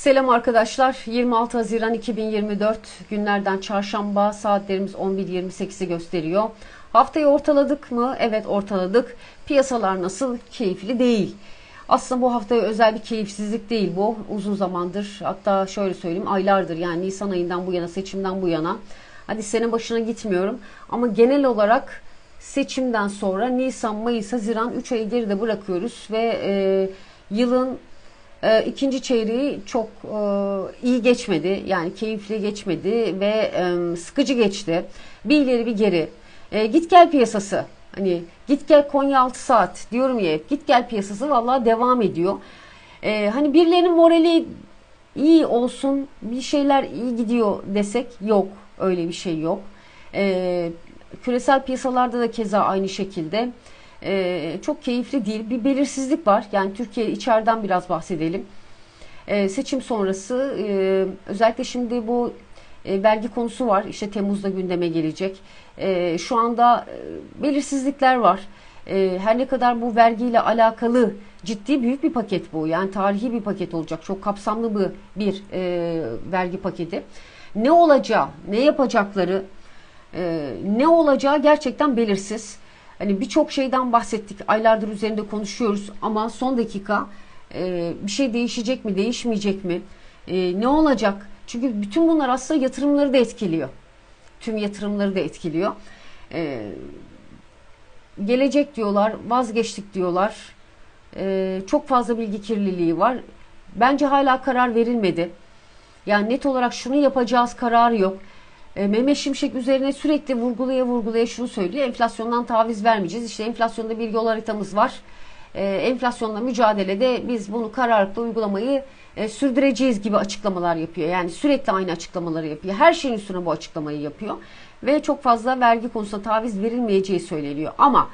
Selam arkadaşlar. 26 Haziran 2024 günlerden çarşamba saatlerimiz 11.28'i gösteriyor. Haftayı ortaladık mı? Evet ortaladık. Piyasalar nasıl? Keyifli değil. Aslında bu haftaya özel bir keyifsizlik değil bu. Uzun zamandır hatta şöyle söyleyeyim aylardır yani Nisan ayından bu yana seçimden bu yana. Hadi sene başına gitmiyorum ama genel olarak seçimden sonra Nisan, Mayıs, Haziran 3 ayı geride bırakıyoruz ve e, yılın e, ikinci çeyreği çok e, iyi geçmedi. Yani keyifli geçmedi ve e, sıkıcı geçti. Bir ileri bir geri. E, git gel piyasası. Hani git gel Konya 6 saat diyorum ya. Git gel piyasası vallahi devam ediyor. E, hani birilerinin morali iyi olsun, bir şeyler iyi gidiyor desek yok. Öyle bir şey yok. E, küresel piyasalarda da keza aynı şekilde. Ee, çok keyifli değil. Bir belirsizlik var. Yani Türkiye içeriden biraz bahsedelim. Ee, seçim sonrası e, özellikle şimdi bu e, vergi konusu var. İşte Temmuz'da gündeme gelecek. E, şu anda e, belirsizlikler var. E, her ne kadar bu vergiyle alakalı ciddi büyük bir paket bu. Yani tarihi bir paket olacak. Çok kapsamlı bir, bir e, vergi paketi. Ne olacağı, ne yapacakları, e, ne olacağı gerçekten belirsiz. Hani birçok şeyden bahsettik. Aylardır üzerinde konuşuyoruz ama son dakika e, bir şey değişecek mi, değişmeyecek mi? E, ne olacak? Çünkü bütün bunlar aslında yatırımları da etkiliyor. Tüm yatırımları da etkiliyor. E, gelecek diyorlar, vazgeçtik diyorlar. E, çok fazla bilgi kirliliği var. Bence hala karar verilmedi. Yani net olarak şunu yapacağız kararı yok. E, Mehmet Şimşek üzerine sürekli vurgulaya vurgulaya şunu söylüyor. Enflasyondan taviz vermeyeceğiz. İşte enflasyonda bir yol haritamız var. E, enflasyonla mücadelede biz bunu kararlılıkla uygulamayı e, sürdüreceğiz gibi açıklamalar yapıyor. Yani sürekli aynı açıklamaları yapıyor. Her şeyin üstüne bu açıklamayı yapıyor. Ve çok fazla vergi konusunda taviz verilmeyeceği söyleniyor. Ama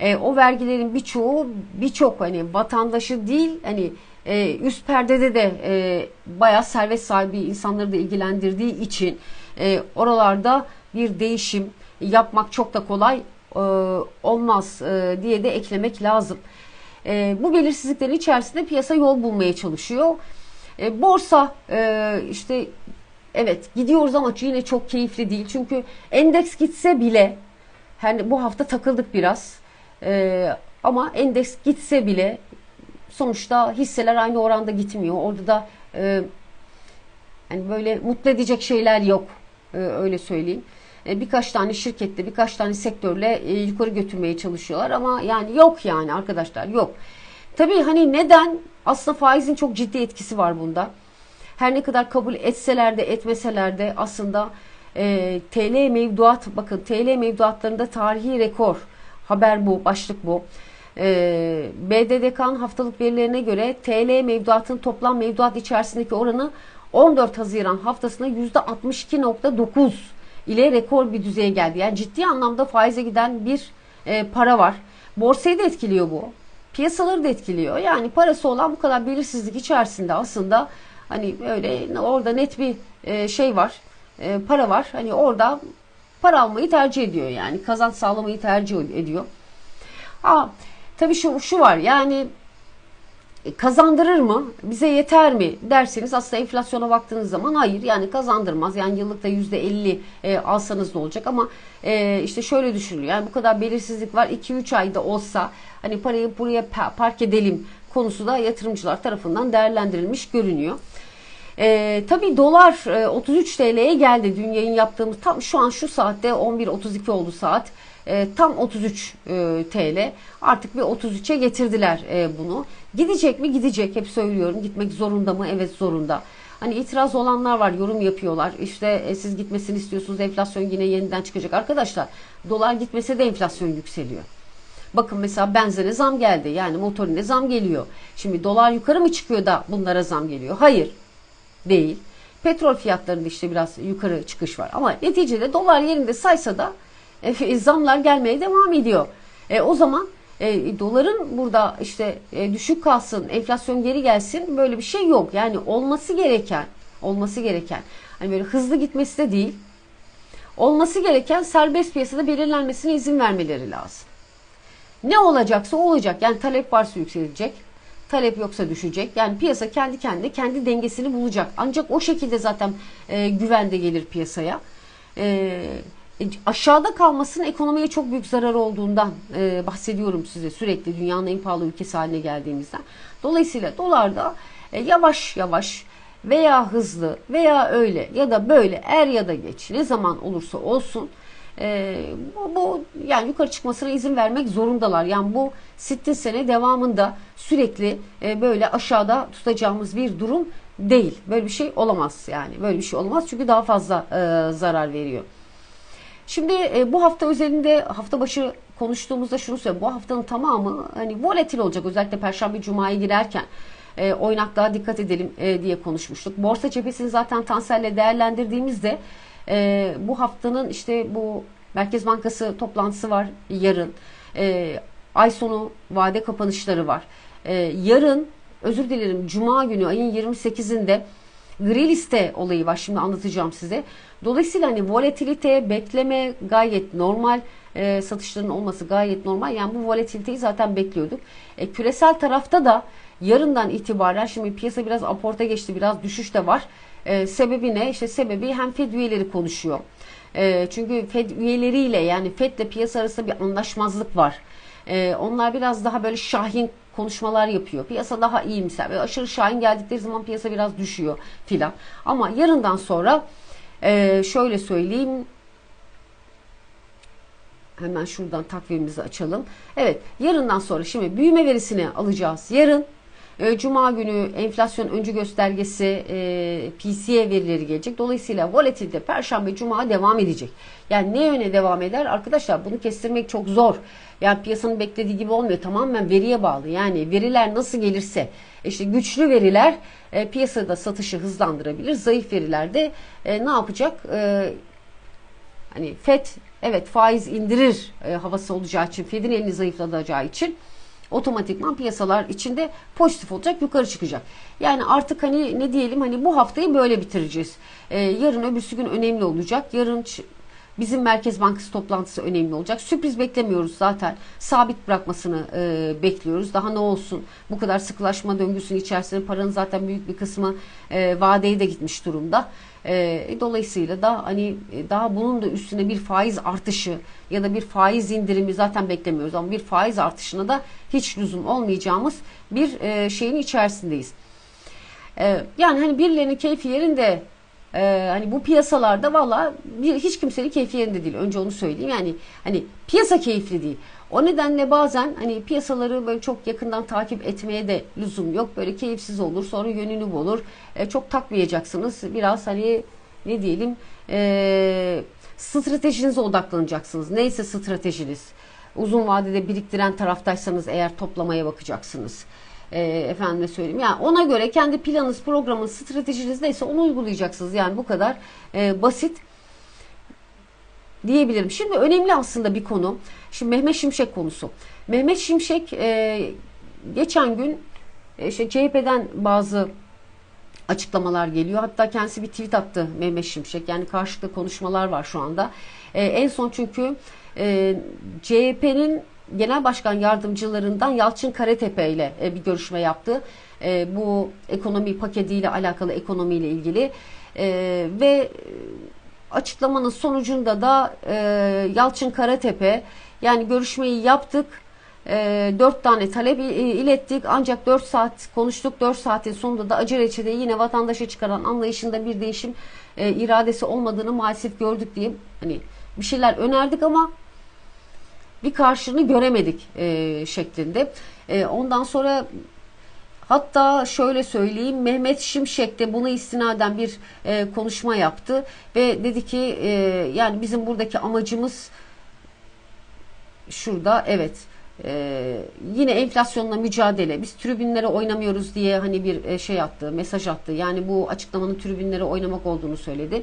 e, o vergilerin birçoğu birçok hani vatandaşı değil hani e, üst perdede de e, bayağı servet sahibi insanları da ilgilendirdiği için e, oralarda bir değişim yapmak çok da kolay e, olmaz e, diye de eklemek lazım. E, bu belirsizliklerin içerisinde piyasa yol bulmaya çalışıyor. E, borsa e, işte evet gidiyoruz ama yine çok keyifli değil. Çünkü endeks gitse bile hani bu hafta takıldık biraz. E, ama endeks gitse bile sonuçta hisseler aynı oranda gitmiyor. Orada da e, yani böyle mutlu edecek şeyler yok. E, öyle söyleyeyim. E, birkaç tane şirkette, birkaç tane sektörle e, yukarı götürmeye çalışıyorlar ama yani yok yani arkadaşlar yok. Tabii hani neden? Aslında faizin çok ciddi etkisi var bunda. Her ne kadar kabul etseler de etmeseler de aslında e, TL mevduat bakın TL mevduatlarında tarihi rekor haber bu başlık bu. E, BDDK'nın haftalık verilerine göre TL mevduatın toplam mevduat içerisindeki oranı 14 Haziran haftasında %62.9 ile rekor bir düzeye geldi. Yani ciddi anlamda faize giden bir e, para var. Borsayı da etkiliyor bu. Piyasaları da etkiliyor. Yani parası olan bu kadar belirsizlik içerisinde aslında hani öyle orada net bir e, şey var. E, para var. Hani orada para almayı tercih ediyor yani. Kazanç sağlamayı tercih ediyor. Ha, tabii şu, şu var yani kazandırır mı? Bize yeter mi derseniz aslında enflasyona baktığınız zaman hayır yani kazandırmaz. Yani yıllıkta %50 e, alsanız ne olacak ama e, işte şöyle düşünülüyor. Yani bu kadar belirsizlik var 2-3 ayda olsa hani parayı buraya park edelim konusu da yatırımcılar tarafından değerlendirilmiş görünüyor. E, tabii dolar e, 33 TL'ye geldi. Dün yayın yaptığımız tam şu an şu saatte 11.32 oldu saat. E, tam 33 e, TL. Artık bir 33'e getirdiler e, bunu. Gidecek mi? Gidecek. Hep söylüyorum. Gitmek zorunda mı? Evet zorunda. Hani itiraz olanlar var, yorum yapıyorlar. İşte e, siz gitmesini istiyorsunuz, enflasyon yine yeniden çıkacak. Arkadaşlar, dolar gitmese de enflasyon yükseliyor. Bakın mesela benzine zam geldi. Yani motorine zam geliyor. Şimdi dolar yukarı mı çıkıyor da bunlara zam geliyor? Hayır. Değil. Petrol fiyatlarında işte biraz yukarı çıkış var. Ama neticede dolar yerinde saysa da e, zamlar gelmeye devam ediyor. E, o zaman e, doların burada işte e, düşük kalsın, enflasyon geri gelsin böyle bir şey yok. Yani olması gereken, olması gereken hani böyle hızlı gitmesi de değil. Olması gereken serbest piyasada belirlenmesine izin vermeleri lazım. Ne olacaksa olacak. Yani talep varsa yükselecek. talep yoksa düşecek. Yani piyasa kendi kendine kendi dengesini bulacak. Ancak o şekilde zaten e, güvende gelir piyasaya. E, aşağıda kalmasının ekonomiye çok büyük zararı olduğundan e, bahsediyorum size sürekli dünyanın en pahalı ülkesi haline geldiğimizden. Dolayısıyla dolarda e, yavaş yavaş veya hızlı veya öyle ya da böyle er ya da geç ne zaman olursa olsun e, bu, bu yani yukarı çıkmasına izin vermek zorundalar. Yani bu sittin sene devamında sürekli e, böyle aşağıda tutacağımız bir durum değil. Böyle bir şey olamaz yani. Böyle bir şey olmaz çünkü daha fazla e, zarar veriyor. Şimdi e, bu hafta özelinde hafta başı konuştuğumuzda şunu söyleyeyim. Bu haftanın tamamı hani volatil olacak. Özellikle Perşembe Cuma'ya girerken e, oynaklığa dikkat edelim e, diye konuşmuştuk. Borsa cephesini zaten Tansel'le değerlendirdiğimizde e, bu haftanın işte bu Merkez Bankası toplantısı var yarın. E, ay sonu vade kapanışları var. E, yarın özür dilerim Cuma günü ayın 28'inde gri liste olayı var. Şimdi anlatacağım size. Dolayısıyla hani volatilite, bekleme gayet normal. E, satışların olması gayet normal. Yani bu volatiliteyi zaten bekliyorduk. E, küresel tarafta da yarından itibaren şimdi piyasa biraz aporta geçti. Biraz düşüş de var. E, sebebi ne? İşte sebebi hem Fed üyeleri konuşuyor. E, çünkü Fed üyeleriyle yani Fed ile piyasa arasında bir anlaşmazlık var. E, onlar biraz daha böyle şahin konuşmalar yapıyor. Piyasa daha iyimser. Ve aşırı şahin geldikleri zaman piyasa biraz düşüyor filan. Ama yarından sonra e, şöyle söyleyeyim. Hemen şuradan takvimimizi açalım. Evet yarından sonra şimdi büyüme verisini alacağız. Yarın Cuma günü enflasyon öncü göstergesi e, PCE verileri gelecek. Dolayısıyla volatilite Perşembe Cuma devam edecek. Yani ne yöne devam eder? Arkadaşlar bunu kestirmek çok zor. Yani piyasanın beklediği gibi olmuyor. Tamamen veriye bağlı. Yani veriler nasıl gelirse işte güçlü veriler e, piyasada satışı hızlandırabilir. Zayıf veriler de e, ne yapacak? E, hani FED evet faiz indirir e, havası olacağı için Fed'in elini zayıflatacağı için otomatikman piyasalar içinde pozitif olacak, yukarı çıkacak. Yani artık hani ne diyelim hani bu haftayı böyle bitireceğiz. Ee, yarın öbürsü gün önemli olacak. Yarın bizim Merkez Bankası toplantısı önemli olacak. Sürpriz beklemiyoruz zaten. Sabit bırakmasını e, bekliyoruz. Daha ne olsun? Bu kadar sıkılaşma döngüsünün içerisinde paranın zaten büyük bir kısmı e, vadeye de gitmiş durumda. E, dolayısıyla da hani e, daha bunun da üstüne bir faiz artışı ya da bir faiz indirimi zaten beklemiyoruz ama bir faiz artışına da hiç lüzum olmayacağımız bir e, şeyin içerisindeyiz. E, yani hani birilerinin keyfi yerinde ee, hani bu piyasalarda valla hiç kimsenin keyfi yerinde değil. Önce onu söyleyeyim. Yani hani piyasa keyifli değil. O nedenle bazen hani piyasaları böyle çok yakından takip etmeye de lüzum yok. Böyle keyifsiz olur. Sonra yönünü bulur. E, çok takmayacaksınız. Biraz hani ne diyelim e, stratejinize odaklanacaksınız. Neyse stratejiniz. Uzun vadede biriktiren taraftaysanız eğer toplamaya bakacaksınız e, efendime söyleyeyim. Yani ona göre kendi planınız, programınız, stratejiniz neyse onu uygulayacaksınız. Yani bu kadar e, basit diyebilirim. Şimdi önemli aslında bir konu. Şimdi Mehmet Şimşek konusu. Mehmet Şimşek e, geçen gün e, işte CHP'den bazı açıklamalar geliyor. Hatta kendisi bir tweet attı Mehmet Şimşek. Yani karşılıklı konuşmalar var şu anda. E, en son çünkü e, CHP'nin Genel Başkan Yardımcılarından Yalçın Karatepe ile e, bir görüşme yaptı. E, bu ekonomi paketiyle alakalı ekonomiyle ilgili e, ve açıklamanın sonucunda da Yalçın Karatepe yani görüşmeyi yaptık. dört tane talep ilettik ancak dört saat konuştuk. Dört saatin sonunda da acele içinde yine vatandaşa çıkaran anlayışında bir değişim iradesi olmadığını maalesef gördük diye hani bir şeyler önerdik ama bir karşılığını göremedik e, şeklinde. E, ondan sonra Hatta şöyle söyleyeyim Mehmet Şimşek de buna istinaden bir e, konuşma yaptı ve dedi ki e, yani bizim buradaki amacımız şurada evet e, yine enflasyonla mücadele biz tribünlere oynamıyoruz diye hani bir e, şey attı mesaj attı yani bu açıklamanın tribünlere oynamak olduğunu söyledi.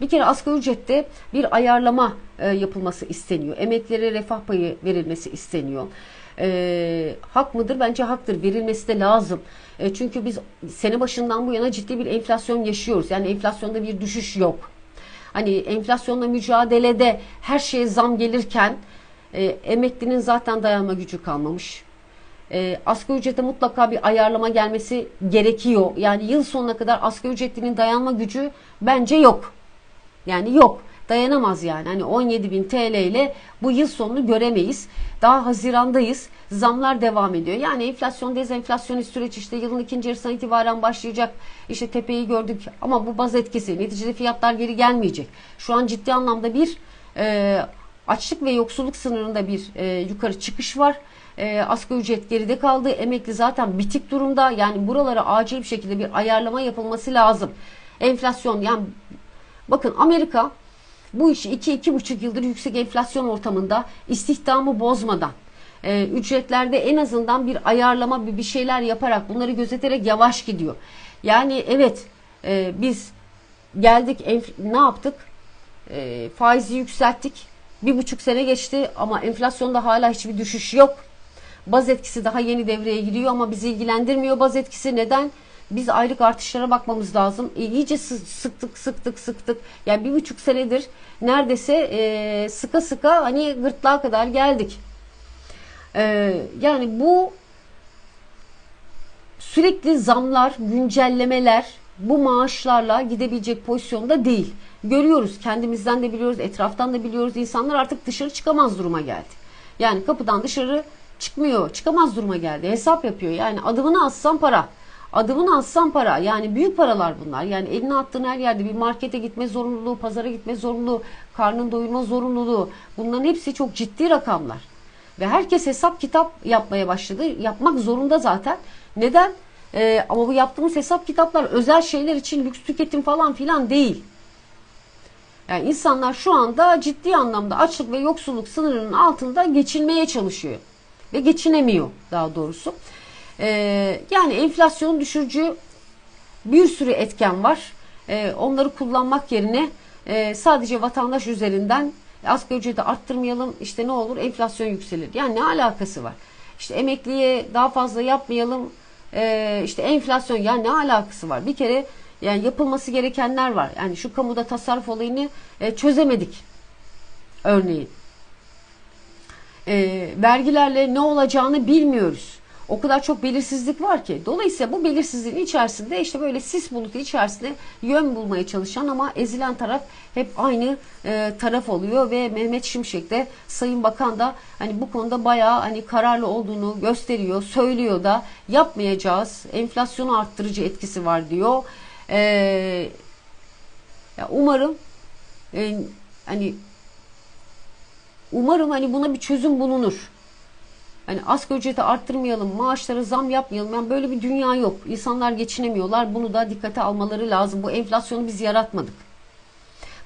Bir kere asgari ücrette bir ayarlama e, yapılması isteniyor. Emeklilere refah payı verilmesi isteniyor. E, hak mıdır? Bence haktır. Verilmesi de lazım. E, çünkü biz sene başından bu yana ciddi bir enflasyon yaşıyoruz. Yani enflasyonda bir düşüş yok. Hani enflasyonla mücadelede her şeye zam gelirken e, emeklinin zaten dayanma gücü kalmamış. e, asgari ücrete mutlaka bir ayarlama gelmesi gerekiyor. Yani yıl sonuna kadar asgari ücretlinin dayanma gücü bence yok. Yani yok. Dayanamaz yani. Hani 17 bin TL ile bu yıl sonunu göremeyiz. Daha Haziran'dayız. Zamlar devam ediyor. Yani enflasyon, dezenflasyonist süreç işte yılın ikinci yarısından itibaren başlayacak. İşte tepeyi gördük ama bu baz etkisi. Neticede fiyatlar geri gelmeyecek. Şu an ciddi anlamda bir e, açlık ve yoksulluk sınırında bir e, yukarı çıkış var. E, asgari ücret geride kaldı. Emekli zaten bitik durumda. Yani buralara acil bir şekilde bir ayarlama yapılması lazım. Enflasyon yani bakın Amerika bu işi 2-2,5 yıldır yüksek enflasyon ortamında istihdamı bozmadan e, ücretlerde en azından bir ayarlama bir, bir şeyler yaparak bunları gözeterek yavaş gidiyor. Yani evet e, biz geldik ne yaptık? E, faizi yükselttik. Bir buçuk sene geçti ama enflasyonda hala hiçbir düşüş yok. Baz etkisi daha yeni devreye giriyor ama bizi ilgilendirmiyor baz etkisi. Neden? Biz aylık artışlara bakmamız lazım. E, iyice sı- sıktık sıktık sıktık. Yani bir buçuk senedir neredeyse e, sıka sıka hani gırtlağa kadar geldik. E, yani bu sürekli zamlar, güncellemeler bu maaşlarla gidebilecek pozisyonda değil. Görüyoruz, kendimizden de biliyoruz, etraftan da biliyoruz. İnsanlar artık dışarı çıkamaz duruma geldi. Yani kapıdan dışarı çıkmıyor, çıkamaz duruma geldi. Hesap yapıyor. Yani adımını atsan para. Adımını atsan para. Yani büyük paralar bunlar. Yani eline attığın her yerde bir markete gitme zorunluluğu, pazara gitme zorunluluğu, karnın doyurma zorunluluğu. Bunların hepsi çok ciddi rakamlar. Ve herkes hesap kitap yapmaya başladı. Yapmak zorunda zaten. Neden? Ee, ama bu yaptığımız hesap kitaplar özel şeyler için lüks tüketim falan filan değil. Yani insanlar şu anda ciddi anlamda açlık ve yoksulluk sınırının altında geçinmeye çalışıyor. Ve geçinemiyor daha doğrusu. Ee, yani enflasyon düşürücü bir sürü etken var. Ee, onları kullanmak yerine e, sadece vatandaş üzerinden asgari ücreti arttırmayalım işte ne olur enflasyon yükselir. Yani ne alakası var? İşte emekliye daha fazla yapmayalım e, işte enflasyon ya ne alakası var? Bir kere yani yapılması gerekenler var. Yani şu kamuda tasarruf olayını e, çözemedik. Örneğin. E, vergilerle ne olacağını bilmiyoruz. O kadar çok belirsizlik var ki. Dolayısıyla bu belirsizliğin içerisinde işte böyle sis bulutu içerisinde yön bulmaya çalışan ama ezilen taraf hep aynı e, taraf oluyor ve Mehmet Şimşek de Sayın Bakan da hani bu konuda bayağı hani kararlı olduğunu gösteriyor, söylüyor da yapmayacağız. Enflasyonu arttırıcı etkisi var diyor. E, ya umarım e, hani umarım hani buna bir çözüm bulunur. Hani asgari ücreti arttırmayalım, maaşlara zam yapmayalım. Yani böyle bir dünya yok. İnsanlar geçinemiyorlar. Bunu da dikkate almaları lazım. Bu enflasyonu biz yaratmadık.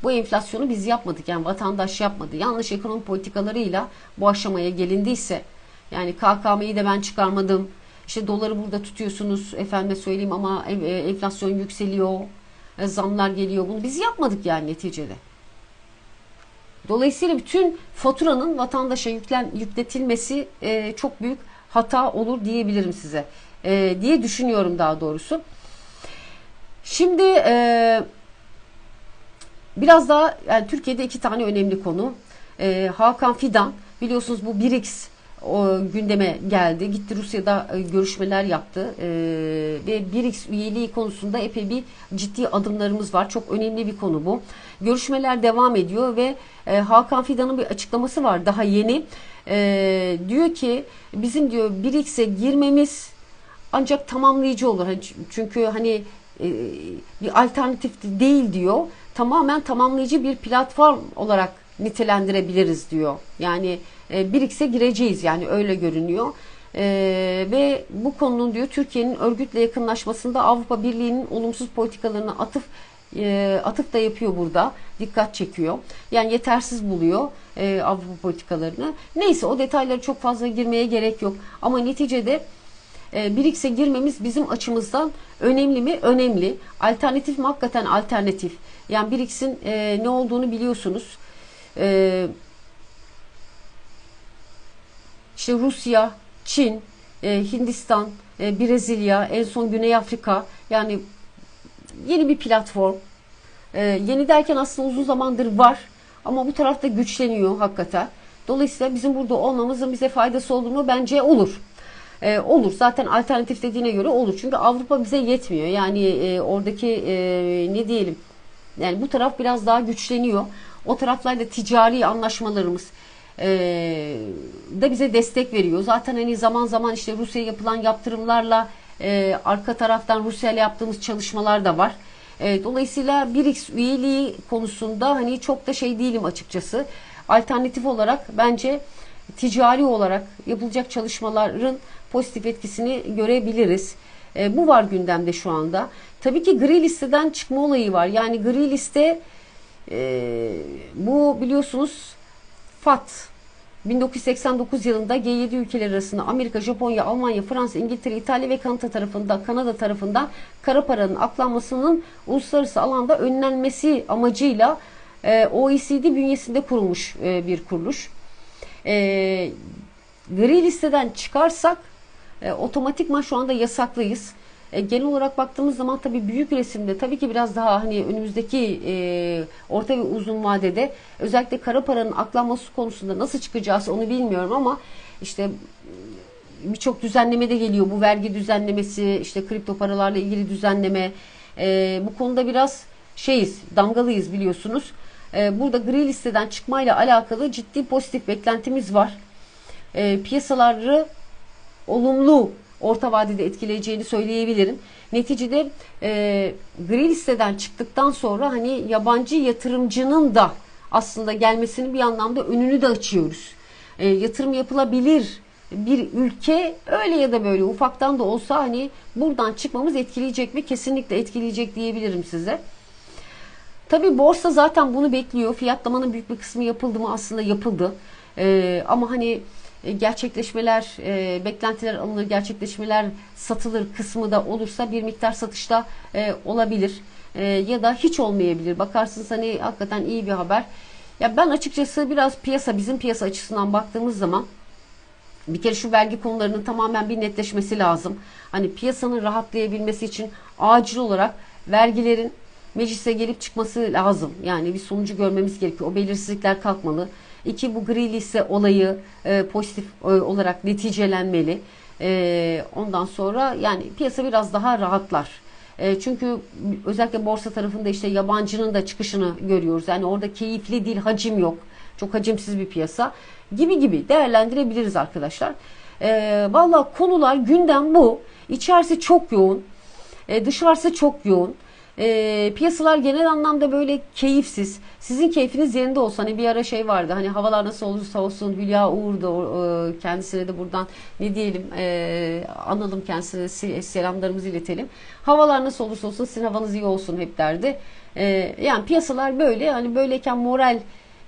Bu enflasyonu biz yapmadık. Yani vatandaş yapmadı. Yanlış ekonomi politikalarıyla bu aşamaya gelindiyse yani KKM'yi de ben çıkarmadım. İşte doları burada tutuyorsunuz efendime söyleyeyim ama enflasyon yükseliyor. Zamlar geliyor. Bunu biz yapmadık yani neticede. Dolayısıyla bütün faturanın vatandaşa yüklen, yükletilmesi e, çok büyük hata olur diyebilirim size. E, diye düşünüyorum daha doğrusu. Şimdi e, biraz daha yani Türkiye'de iki tane önemli konu. E, Hakan Fidan biliyorsunuz bu BRICS o gündeme geldi. Gitti Rusya'da e, görüşmeler yaptı e, ve BRICS üyeliği konusunda epey bir ciddi adımlarımız var. Çok önemli bir konu bu. Görüşmeler devam ediyor ve e, Hakan Fidan'ın bir açıklaması var daha yeni. Diyor ki bizim diyor BRICS'e girmemiz ancak tamamlayıcı olur. Hani çünkü hani bir alternatif değil diyor. Tamamen tamamlayıcı bir platform olarak nitelendirebiliriz diyor. Yani BRICS'e gireceğiz yani öyle görünüyor. E, ve bu konunun diyor Türkiye'nin örgütle yakınlaşmasında Avrupa Birliği'nin olumsuz politikalarına atıf e, atıf da yapıyor burada. Dikkat çekiyor. Yani yetersiz buluyor e, Avrupa politikalarını. Neyse o detaylara çok fazla girmeye gerek yok. Ama neticede e, BRICS'e girmemiz bizim açımızdan önemli mi? Önemli. Alternatif mi? Hakikaten alternatif. Yani BRICS'in e, ne olduğunu biliyorsunuz. E, işte Rusya, Çin, e, Hindistan, e, Brezilya, en son Güney Afrika yani yeni bir platform. E, yeni derken aslında uzun zamandır var ama bu tarafta güçleniyor hakikaten. Dolayısıyla bizim burada olmamızın bize faydası olduğunu bence olur. E, olur zaten alternatif dediğine göre olur. Çünkü Avrupa bize yetmiyor. Yani e, oradaki e, ne diyelim yani bu taraf biraz daha güçleniyor. O taraflarda ticari anlaşmalarımız e, da bize destek veriyor. Zaten hani zaman zaman işte Rusya'ya yapılan yaptırımlarla e, arka taraftan Rusya ile yaptığımız çalışmalar da var. E, dolayısıyla BRICS üyeliği konusunda hani çok da şey değilim açıkçası. Alternatif olarak bence ticari olarak yapılacak çalışmaların pozitif etkisini görebiliriz. E, bu var gündemde şu anda. Tabii ki gri listeden çıkma olayı var. Yani gri liste e, bu biliyorsunuz FAT 1989 yılında G7 ülkeler arasında Amerika, Japonya, Almanya, Fransa, İngiltere, İtalya ve Kanada tarafından Kanada tarafından kara paranın aklanmasının uluslararası alanda önlenmesi amacıyla e, OECD bünyesinde kurulmuş e, bir kuruluş. E, gri listeden çıkarsak e, otomatikman şu anda yasaklıyız. E, genel olarak baktığımız zaman tabii büyük resimde tabii ki biraz daha hani önümüzdeki e, orta ve uzun vadede özellikle kara paranın aklanması konusunda nasıl çıkacağız onu bilmiyorum ama işte birçok düzenleme de geliyor. Bu vergi düzenlemesi, işte kripto paralarla ilgili düzenleme. E, bu konuda biraz şeyiz, damgalıyız biliyorsunuz. E, burada gri listeden çıkmayla alakalı ciddi pozitif beklentimiz var. E, piyasaları olumlu orta vadede etkileyeceğini söyleyebilirim. Neticede e, gri listeden çıktıktan sonra hani yabancı yatırımcının da aslında gelmesinin bir anlamda önünü de açıyoruz. E, yatırım yapılabilir bir ülke öyle ya da böyle ufaktan da olsa hani buradan çıkmamız etkileyecek mi? Kesinlikle etkileyecek diyebilirim size. Tabi borsa zaten bunu bekliyor. Fiyatlamanın büyük bir kısmı yapıldı mı? Aslında yapıldı. Ee, ama hani gerçekleşmeler, e, beklentiler alınır, gerçekleşmeler satılır kısmı da olursa bir miktar satışta e, olabilir. E, ya da hiç olmayabilir. Bakarsınız hani hakikaten iyi bir haber. Ya ben açıkçası biraz piyasa, bizim piyasa açısından baktığımız zaman bir kere şu vergi konularının tamamen bir netleşmesi lazım. Hani piyasanın rahatlayabilmesi için acil olarak vergilerin meclise gelip çıkması lazım. Yani bir sonucu görmemiz gerekiyor. O belirsizlikler kalkmalı. İki bu gri liste olayı e, pozitif e, olarak neticelenmeli. E, ondan sonra yani piyasa biraz daha rahatlar. E, çünkü özellikle borsa tarafında işte yabancının da çıkışını görüyoruz. Yani orada keyifli değil, hacim yok. Çok hacimsiz bir piyasa gibi gibi değerlendirebiliriz arkadaşlar. E, Valla konular gündem bu. İçerisi çok yoğun. E, dışarısı çok yoğun. E, piyasalar genel anlamda böyle keyifsiz. Sizin keyfiniz yerinde olsa hani bir ara şey vardı hani havalar nasıl olursa olsun Hülya Uğur da e, kendisine de buradan ne diyelim e, analım kendisine selamlarımızı iletelim. Havalar nasıl olursa olsun sizin havanız iyi olsun hep derdi. E, yani piyasalar böyle hani böyleyken moral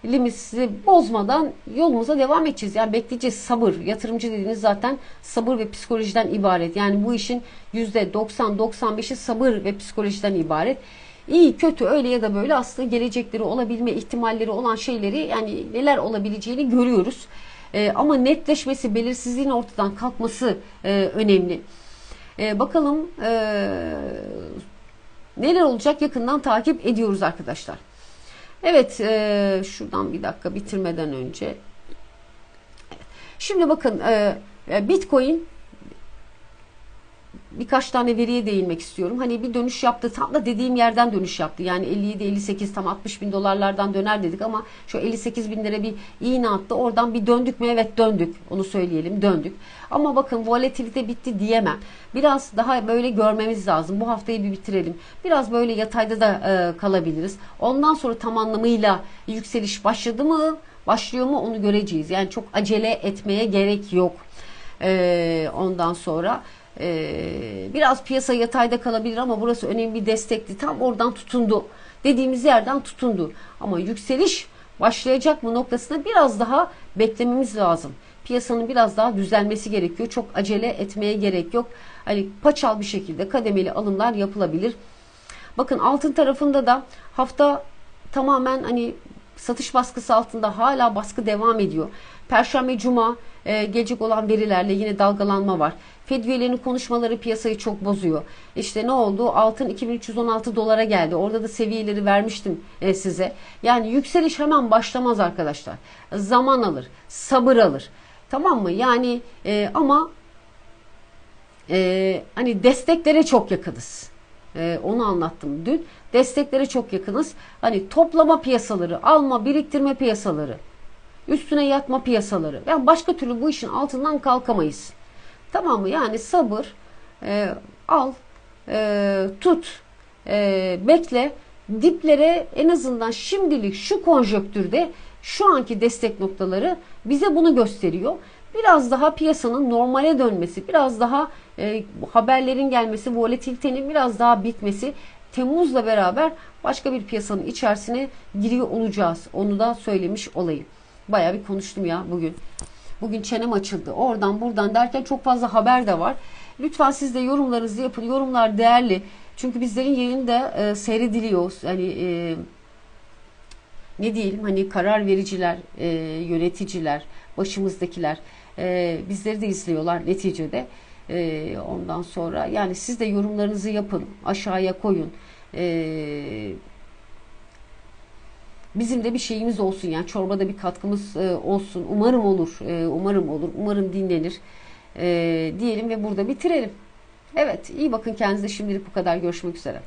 limiti bozmadan yolumuza devam edeceğiz. Yani bekleyeceğiz sabır. Yatırımcı dediğiniz zaten sabır ve psikolojiden ibaret. Yani bu işin %90-95'i sabır ve psikolojiden ibaret. İyi kötü öyle ya da böyle aslında gelecekleri olabilme ihtimalleri olan şeyleri yani neler olabileceğini görüyoruz. Ee, ama netleşmesi, belirsizliğin ortadan kalkması e, önemli. E, bakalım e, neler olacak yakından takip ediyoruz arkadaşlar. Evet e, şuradan bir dakika bitirmeden önce. Şimdi bakın e, e, Bitcoin birkaç tane veriye değinmek istiyorum. Hani bir dönüş yaptı. Tam da dediğim yerden dönüş yaptı. Yani 57 58 tam 60 bin dolarlardan döner dedik ama şu 58 bin lira bir iğne attı. Oradan bir döndük mü? Evet döndük. Onu söyleyelim. Döndük. Ama bakın volatilite bitti diyemem. Biraz daha böyle görmemiz lazım. Bu haftayı bir bitirelim. Biraz böyle yatayda da e, kalabiliriz. Ondan sonra tam anlamıyla yükseliş başladı mı? Başlıyor mu? Onu göreceğiz. Yani çok acele etmeye gerek yok. E, ondan sonra ee, biraz piyasa yatayda kalabilir ama burası önemli bir destekti. Tam oradan tutundu. Dediğimiz yerden tutundu. Ama yükseliş başlayacak mı noktasında biraz daha beklememiz lazım. Piyasanın biraz daha düzelmesi gerekiyor. Çok acele etmeye gerek yok. Hani paçal bir şekilde kademeli alımlar yapılabilir. Bakın altın tarafında da hafta tamamen hani satış baskısı altında hala baskı devam ediyor. Perşembe, Cuma e, gelecek olan verilerle yine dalgalanma var. Fed üyelerinin konuşmaları piyasayı çok bozuyor. İşte ne oldu? Altın 2316 dolara geldi. Orada da seviyeleri vermiştim e, size. Yani yükseliş hemen başlamaz arkadaşlar. Zaman alır, sabır alır. Tamam mı? Yani e, ama e, hani desteklere çok yakınız. E, onu anlattım dün. Desteklere çok yakınız. Hani toplama piyasaları, alma, biriktirme piyasaları, üstüne yatma piyasaları. Yani başka türlü bu işin altından kalkamayız. Tamam mı? Yani sabır, e, al, e, tut, e, bekle. Diplere en azından şimdilik şu konjöktürde şu anki destek noktaları bize bunu gösteriyor. Biraz daha piyasanın normale dönmesi, biraz daha e, haberlerin gelmesi, volatilitenin biraz daha bitmesi Temmuz'la beraber başka bir piyasanın içerisine giriyor olacağız. Onu da söylemiş olayım. Bayağı bir konuştum ya bugün. Bugün çenem açıldı. Oradan buradan derken çok fazla haber de var. Lütfen siz de yorumlarınızı yapın. Yorumlar değerli. Çünkü bizlerin da e, seyrediliyor. Yani e, ne diyelim hani karar vericiler, e, yöneticiler, başımızdakiler e, bizleri de izliyorlar neticede. E, ondan sonra yani siz de yorumlarınızı yapın. Aşağıya koyun. E, bizim de bir şeyimiz olsun yani çorbada bir katkımız e, olsun. Umarım olur. E, umarım olur. Umarım dinlenir. E, diyelim ve burada bitirelim. Evet iyi bakın kendinize şimdilik bu kadar. Görüşmek üzere.